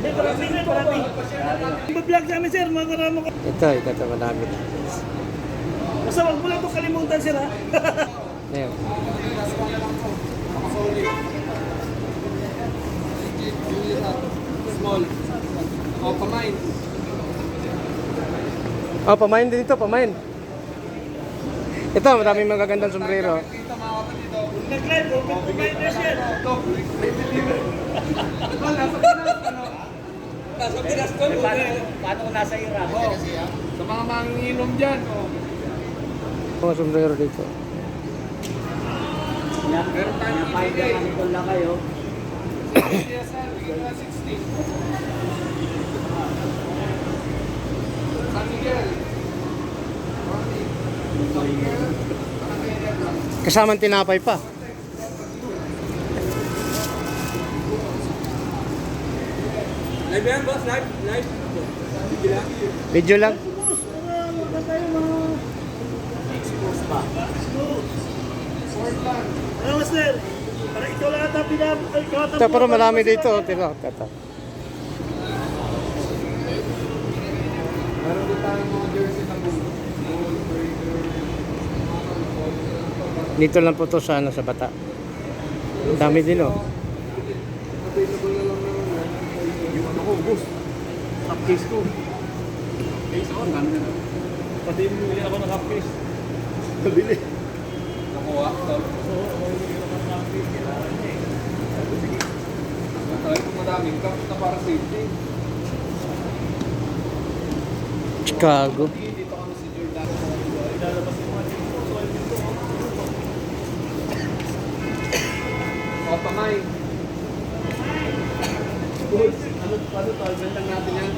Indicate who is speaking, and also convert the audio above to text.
Speaker 1: May marami na, marami. Mag-vlog namin sir, mga ka.
Speaker 2: Ito, ito, ito, malapit.
Speaker 1: Basta wag mo lang itong kalimutan sir ha.
Speaker 2: Ayan.
Speaker 3: Small. O, pamain.
Speaker 2: Oh, pamain din ito, pamain. Ito, maraming magagandang sombrero.
Speaker 1: Nag-live, open to miners yan.
Speaker 3: Ito. Ano? Nasa Pinas, tol.
Speaker 1: Paano, paano kung nasa Iraq?
Speaker 3: Oh, sa mga manginginom dyan. Oh.
Speaker 2: Mga sombrero dito.
Speaker 3: Meron tayong ibigay.
Speaker 1: kayo.
Speaker 3: Bigyan na 60. San Miguel. San Miguel.
Speaker 2: Kasamang tinapay pa.
Speaker 3: Live yan, boss? Live? Live?
Speaker 2: Video lang.
Speaker 1: Ano master? Para ikaw pinap... Ikaw ata
Speaker 2: Ito, pero marami dito. oh. Ito, ito.
Speaker 3: Meron din tayong mga jersey na bulo.
Speaker 2: Dito lang po to sa, ano, sa bata. Ang dami din, oh.
Speaker 3: Available na lang naman. Yung ano ko. Case ako, dami na.
Speaker 1: Pati mo yan ako ng cupcase.
Speaker 3: Nabili. Nakuha. Tol. Tayo kung madaming cup na para safety.
Speaker 2: Chicago.
Speaker 3: Dito kami si Jordan. O, pamay. Boys, ano, to? Ibent lang natin yan.